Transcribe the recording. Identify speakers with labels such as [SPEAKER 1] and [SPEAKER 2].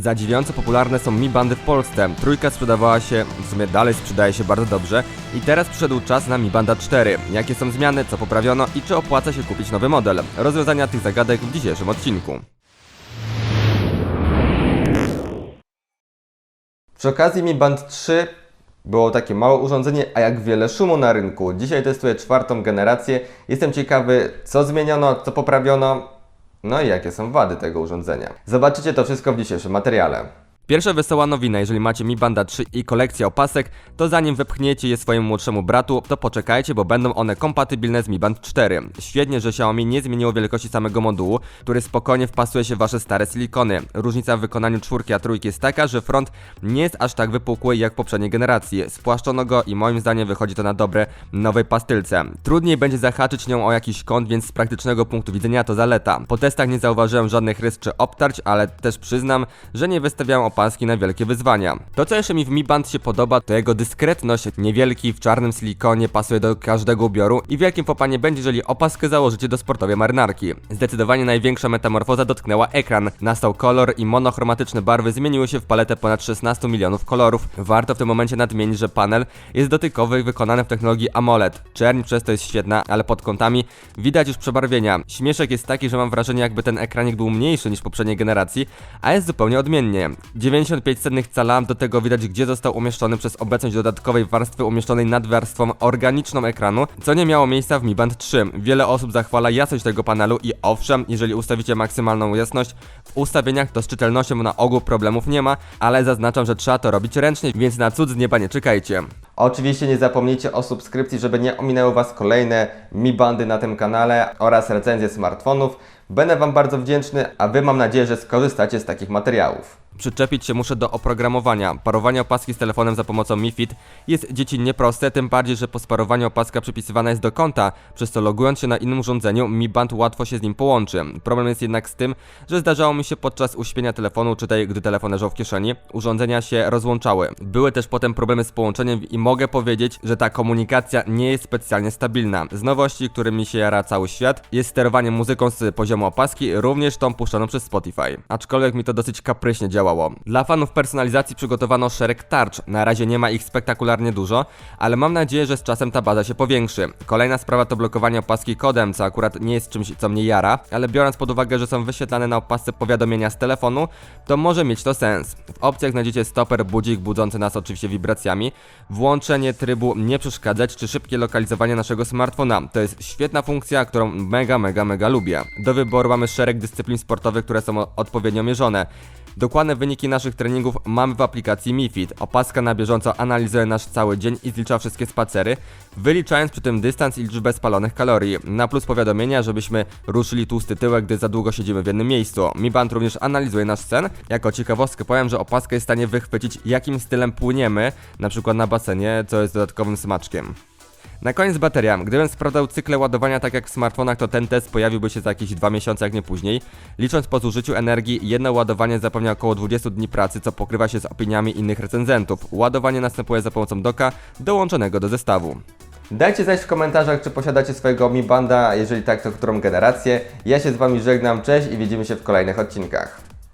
[SPEAKER 1] Zadziwiająco popularne są Mi Bandy w Polsce. Trójka sprzedawała się, w sumie dalej sprzedaje się bardzo dobrze i teraz przyszedł czas na Mi Banda 4. Jakie są zmiany, co poprawiono i czy opłaca się kupić nowy model? Rozwiązania tych zagadek w dzisiejszym odcinku. Przy okazji Mi Band 3 było takie małe urządzenie, a jak wiele szumu na rynku. Dzisiaj testuję czwartą generację. Jestem ciekawy, co zmieniono, co poprawiono, no i jakie są wady tego urządzenia. Zobaczycie to wszystko w dzisiejszym materiale. Pierwsza wesoła nowina, jeżeli macie Mi Banda 3 i kolekcję opasek, to zanim wepchniecie je swojemu młodszemu bratu, to poczekajcie, bo będą one kompatybilne z Mi Band 4. Świetnie, że Xiaomi nie zmieniło wielkości samego modułu, który spokojnie wpasuje się w wasze stare silikony. Różnica w wykonaniu czwórki a trójki jest taka, że front nie jest aż tak wypukły jak poprzedniej generacji. Spłaszczono go i moim zdaniem wychodzi to na dobre nowej pastylce. Trudniej będzie zahaczyć nią o jakiś kąt, więc z praktycznego punktu widzenia to zaleta. Po testach nie zauważyłem żadnych rys czy obtarć, ale też przyznam, że nie wystawiałem opaski na wielkie wyzwania. To co jeszcze mi w Mi Band się podoba, to jego dyskretność. Niewielki w czarnym silikonie pasuje do każdego ubioru i wielkim popa nie będzie, jeżeli opaskę założycie do sportowej marynarki. Zdecydowanie największa metamorfoza dotknęła ekran. Nastał kolor i monochromatyczne barwy zmieniły się w paletę ponad 16 milionów kolorów. Warto w tym momencie nadmienić, że panel jest dotykowy i wykonany w technologii AMOLED. Czerń przez to jest świetna, ale pod kątami widać już przebarwienia. Śmieszek jest taki, że mam wrażenie jakby ten ekranik był mniejszy niż poprzedniej generacji, a jest zupełnie odmiennie. 95 cennych cala, do tego widać gdzie został umieszczony przez obecność dodatkowej warstwy umieszczonej nad warstwą organiczną ekranu, co nie miało miejsca w Mi Band 3. Wiele osób zachwala jasność tego panelu i owszem, jeżeli ustawicie maksymalną jasność w ustawieniach, to z czytelnością na ogół problemów nie ma, ale zaznaczam, że trzeba to robić ręcznie, więc na cud z nieba nie czekajcie. Oczywiście nie zapomnijcie o subskrypcji, żeby nie ominęły Was kolejne Mi Bandy na tym kanale oraz recenzje smartfonów. Będę Wam bardzo wdzięczny, a Wy mam nadzieję, że skorzystacie z takich materiałów. Przyczepić się muszę do oprogramowania. Parowanie opaski z telefonem za pomocą Mi Fit jest dziecinnie proste, tym bardziej, że po sparowaniu opaska przypisywana jest do konta, przez co logując się na innym urządzeniu, Mi Band łatwo się z nim połączy. Problem jest jednak z tym, że zdarzało mi się podczas uśpienia telefonu, czytaj gdy telefon leżał w kieszeni, urządzenia się rozłączały. Były też potem problemy z połączeniem i mogę powiedzieć, że ta komunikacja nie jest specjalnie stabilna. Z nowości, którymi się jara cały świat, jest sterowanie muzyką z poziomu opaski, również tą puszczoną przez Spotify. Aczkolwiek mi to dosyć kapryśnie działało. Dla fanów personalizacji przygotowano szereg tarcz. Na razie nie ma ich spektakularnie dużo, ale mam nadzieję, że z czasem ta baza się powiększy. Kolejna sprawa to blokowanie opaski kodem, co akurat nie jest czymś, co mnie jara, ale biorąc pod uwagę, że są wyświetlane na opasce powiadomienia z telefonu, to może mieć to sens. W opcjach znajdziecie stoper, budzik budzący nas oczywiście wibracjami, włączenie trybu nie przeszkadzać, czy szybkie lokalizowanie naszego smartfona. To jest świetna funkcja, którą mega, mega, mega lubię. Do wyboru mamy szereg dyscyplin sportowych, które są odpowiednio mierzone. Dokładne wyniki naszych treningów mamy w aplikacji MiFit. Opaska na bieżąco analizuje nasz cały dzień i zlicza wszystkie spacery, wyliczając przy tym dystans i liczbę spalonych kalorii. Na plus powiadomienia, żebyśmy ruszyli tłusty tyłek, gdy za długo siedzimy w jednym miejscu. Mi Band również analizuje nasz sen. Jako ciekawostkę powiem, że opaska jest w stanie wychwycić, jakim stylem płyniemy, na przykład na basenie, co jest dodatkowym smaczkiem. Na koniec bateria. Gdybym sprawdzał cykle ładowania tak jak w smartfonach, to ten test pojawiłby się za jakieś 2 miesiące, jak nie później. Licząc po zużyciu energii, jedno ładowanie zapewnia około 20 dni pracy, co pokrywa się z opiniami innych recenzentów. Ładowanie następuje za pomocą doka dołączonego do zestawu. Dajcie znać w komentarzach, czy posiadacie swojego Mi Banda, jeżeli tak, to którą generację. Ja się z Wami żegnam, cześć i widzimy się w kolejnych odcinkach.